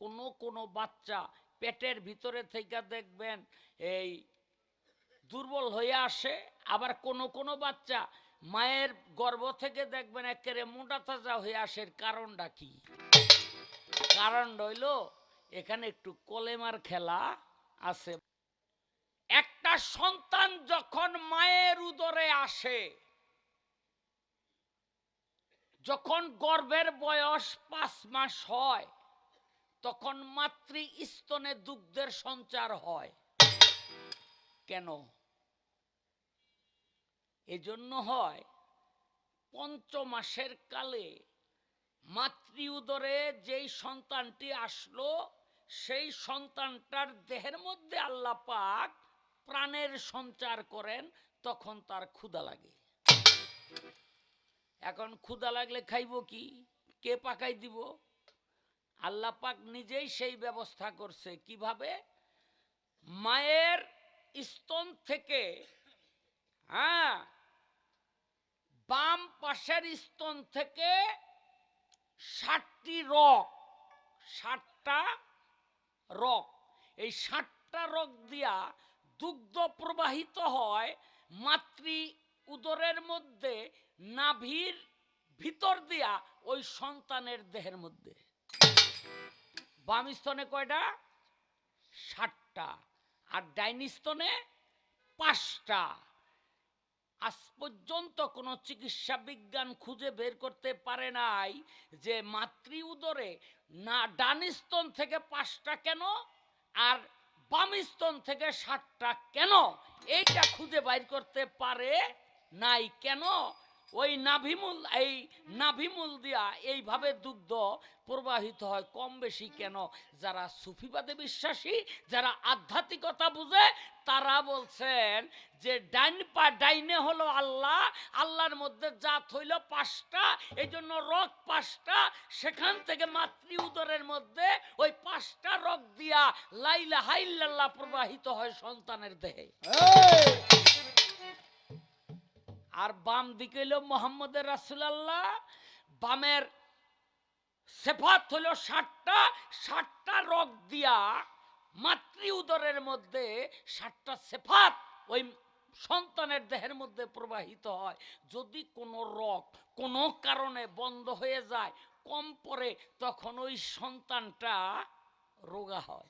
কোন কোন বাচ্চা পেটের ভিতরে থেকে দেখবেন এই দুর্বল হয়ে আসে, আবার কোন কোন বাচ্চা মায়ের গর্ভ থেকে দেখবেন একেবারে মোটা তাজা হয়ে আসে। কারণটা কি? কারণ রইল, এখানে একটু কলেমার খেলা আছে। একটা সন্তান যখন মায়ের উদরে আসে, যখন গর্ভের বয়স পাঁচ মাস হয় তখন মাতৃ স্তনে দুগ্ধের সঞ্চার হয়। কেন? এজন্য হয়, পঞ্চমাসের কালে মাতৃ উদরে যেই সন্তানটি আসলো, সেই সন্তানটার দেহের মধ্যে আল্লাহ পাক প্রাণের সঞ্চার করেন, তখন তার ক্ষুধা লাগে। এখন ক্ষুধা লাগলে খাইব কি? কে পাকাই দিব? আল্লাহ পাক নিজেই সেই ব্যবস্থা করছে। কীভাবে? মায়ের স্তন থেকে হ্যাঁ বাম পাশের স্তন থেকে ষাটটি রক ষাটটা রক এই ষাটটা রক দিয়া দুগ্ধ প্রবাহিত হয় মাতৃ উদরের মধ্যে, নাভির ভিতর দিয়া ওই সন্তানের দেহের মধ্যে। বাম স্তনে কয়টা? ষাটটা আর ডাইন স্তনে পাঁচটা। আজ পর্যন্ত কোনো চিকিৎসা বিজ্ঞান খুঁজে বের করতে পারে নাই যে মাতৃ উদরে না ডান স্তন থেকে পাঁচটা কেন আর বাম স্তন থেকে ষাটটা কেন? এইটা খুঁজে বাইর করতে পারে নাই। কেন? ওই নাভিমূল, এই নাভিমূল দিয়া এইভাবে দুগ্ধ প্রবাহিত হয়। কম বেশি কেন? যারা সুফিবাদে বিশ্বাসী, যারা আধ্যাত্মিকতা বুঝে, তারা বলছেন যে ডাইন পা ডাইনে হলো আল্লাহ, আল্লাহর মধ্যে জাত হইল পাঁচটা এই জন্য রক পাঁচটা, সেখান থেকে মাতৃ উদরের মধ্যে ওই পাঁচটা রক দিয়া লাইলা হাইল্লাল্লাহ প্রবাহিত হয় সন্তানের দেহে। আর বাম দিকে হইল মোহাম্মদের রাসুলাল্লাহ, বামের সেফাত হলো ষাটটা ষাটটা রক দিয়া মাতৃ উদরের মধ্যে ষাটটা সেফাত ওই সন্তানের দেহের মধ্যে প্রবাহিত হয়। যদি কোনো রক কোনো কারণে বন্ধ হয়ে যায়, কম পরে তখন ওই সন্তানটা রোগা হয়।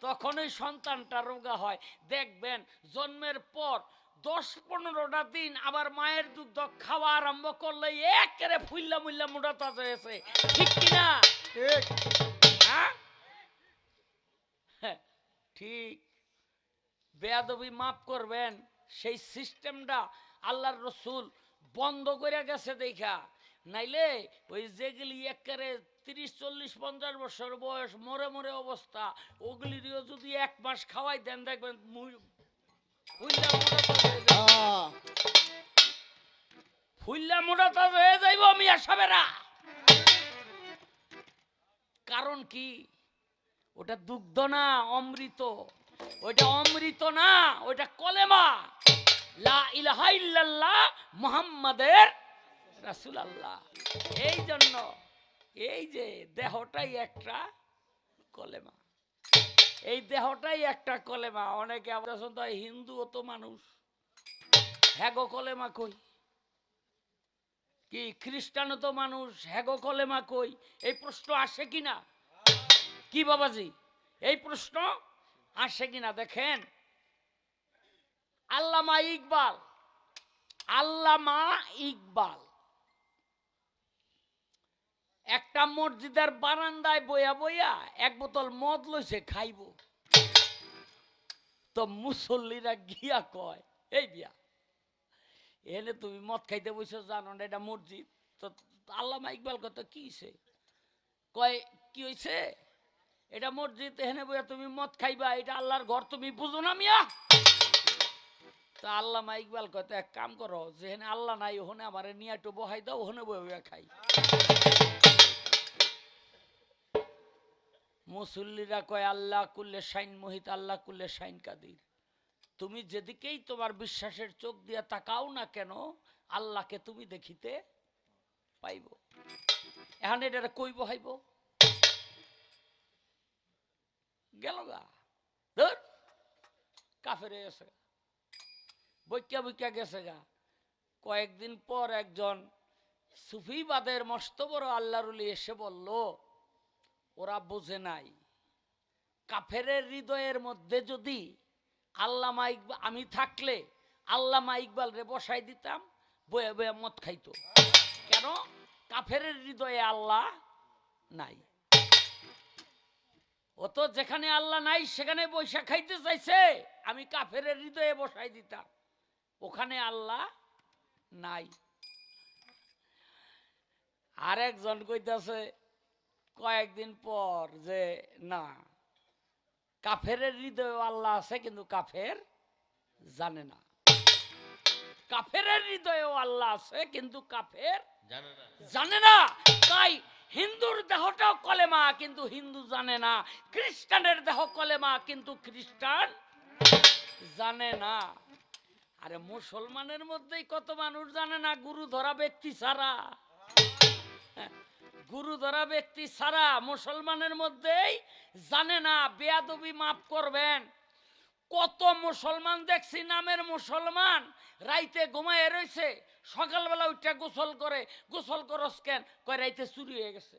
তখন ওই সন্তানটা রোগা হয়। দেখবেন জন্মের পর দশ পনেরোটা দিন আবার মায়ের দুধ খাওয়া আরম্ভ করলে একেরে ফুল্লা মুল্লা মোটা তাজা হয়েছে ঠিক কিনা? ঠিক। হ্যাঁ? হ্যাঁ, ঠিক। বেয়াদবি মাফ করবেন সেই সিস্টেমটা আল্লাহর রসুল বন্ধ করে গেছে দেখা। নাইলে ওই যেগুলি একেবারে তিরিশ চল্লিশ পঞ্চাশ বছর বয়স মরে মরে অবস্থা ওগুলিরও যদি এক মাস খাওয়াই দেন দেখবেন ফুল্লা মোটা হয়ে যাইব কারণ কি? ওটা দুগ্ধ না, অমৃত। ওটা অমৃত না ওটা কলেমা। লা ইলাহা ইল্লাল্লাহ মুহাম্মাদের রাসূলুল্লাহ। এই জন্য এই যে দেহটাই একটা কলেমা। এই দেহটাই একটা কলেমা। অনেকে আমরা হিন্দু তো মানুষ। হ্যাগো কলেমা কই? কি খ্রিস্টানও তো মানুষ হ্যাগো কলেমা কই? এই প্রশ্ন আসে কিনা কি বাবাজি? এই প্রশ্ন আসে কিনা দেখেন। আল্লামা ইকবাল আল্লামা ইকবাল একটা মসজিদের বারান্দায় বইয়া বইয়া এক বোতল মদ লইছে, খাইব। তো মুসল্লিরা গিয়া কয়, এই বিয়া এনে তুমি মদ খাইতে বসে জানো না, এটা মসজিদ। তো আল্লামা ইকবাল কত কি হইছে? কয়, কি হইছে? এটা মসজিদ, এখানে বইয়া তুমি মদ খাইবা, এটা আল্লাহর ঘর, তুমি বুঝো না মিয়া? তো আল্লামা ইকবাল কয়, তো এক কাম করো, যেখানে আল্লাহ নাই, ওখানে আমার নিয়ে একটু বহাই দাও, ওখানে বয়ে খাই। মুসল্লিরা কয়, আল্লাহ কুল্লে শাইন, মোহিত আল্লাহ কুল্লে শাইন কাদির। তুমি যেদিকেই তোমার বিশ্বাসের চোখ দিয়া তাকাও না কেন, আল্লাহকে তুমি দেখিতে পাইব। এখানে এটা কইব হাইব। গেল গা। ধর। কাফেরে এসে বৈক্যা বৈক্যা গেছে গা। কয়েকদিন পর একজন সুফিবাদের মস্ত বড় আল্লাহরুলি এসে বলল, ওরা বোঝে নাই। কাফের হৃদয়ের মধ্যে যদি আল্লামা ইকবাল, আমি থাকলে আল্লামা ইকবাল রে বসাই দিতাম, বয়ে বয়ে মদ খাইতো। কেন? কাফেরের হৃদয়ে আল্লাহ নাই। ও তো যেখানে আল্লাহ নাই, সেখানে বৈশা খাইতে চাইছে, আমি কাফেরের হৃদয়ে বসাই দিতাম। ওখানে আল্লাহ নাই। আরেকজন কইতাছে, কয়েকদিন পর যে না কাফেরের হৃদয়ে আল্লাহ আছে কিন্তু কাফের জানে না। কাফেরের হৃদয়েও আল্লাহ আছে কিন্তু কাফের জানে না। তাই হিন্দুর দেহটাও কলেমা কিন্তু হিন্দু জানে না। খ্রিস্টানের দেহ কলেমা কিন্তু খ্রিস্টান জানে না। আরে মুসলমানের মধ্যেই কত মানুষ জানে না গুরু ধরা ব্যক্তি ছাড়া। গুরু ধরা ব্যক্তি ছাড়া মুসলমানের মধ্যেই জানে না, বেয়াদবি মাফ করবেন। কত মুসলমান দেখছি নামের মুসলমান রাইতে ঘুমায় রয়েছে সকালবেলা উঠে গোসল করে, গোসল করস কেন? কয়, রাইতে চুরি হয়ে গেছে।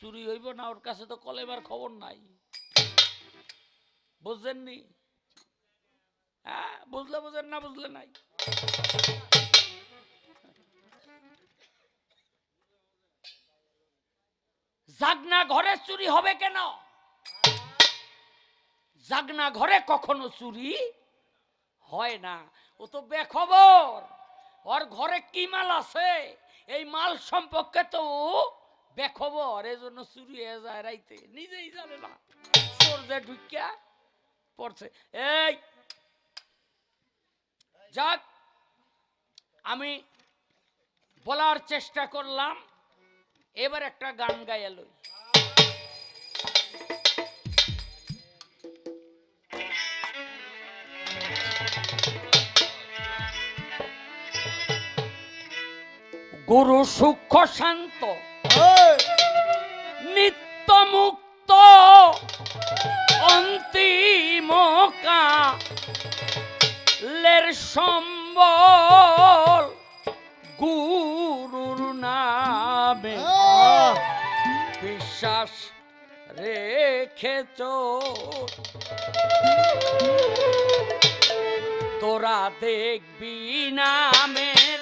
চুরি হইব না, ওর কাছে তো কলেবার খবর নাই। বুঝলেননি হ্যাঁ বুঝলে বুঝলেন না, বুঝলে নাই? জাগনা ঘরে চুরি হবে কেন? জাগনা ঘরে কখনো চুরি হয় না। ও তো বেখবর। ওর ঘরে কি মাল আছে? এই মাল সম্পর্কে তো বেখবর। এই জন্য চুরি হয়ে যায় রাইতে। নিজেই জানে না। চোর ঢুকিয়া পড়ছে। এই, যাক, আমি বলার চেষ্টা করলাম। এবার একটা গান গাইয়া লই। গুরু সূক্ষ্ম শান্ত নিত্য মুক্ত অন্তিম কালের সম্বল গুরুর নামে। বিশ্বাস রেখেছ। তোরা দেখবি নামের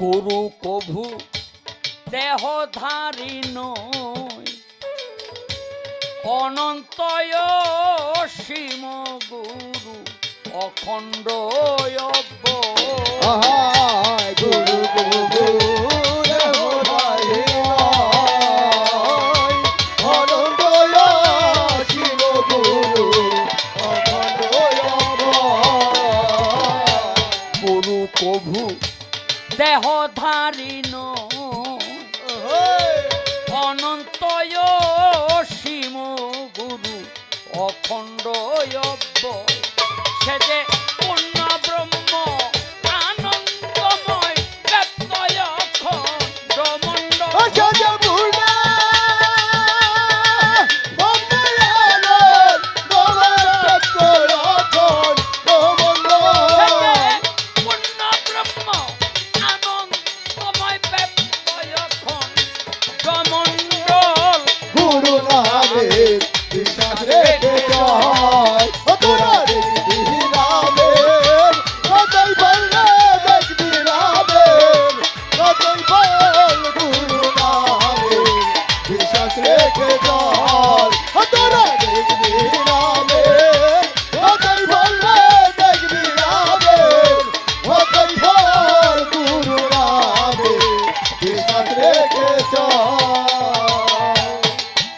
গুরু কভু। দেহধারী নয় অনন্তয় সীম গুরু অখণ্ড গুরু গুরু অখণ্ড সে যে পূর্ণ ব্রহ্ম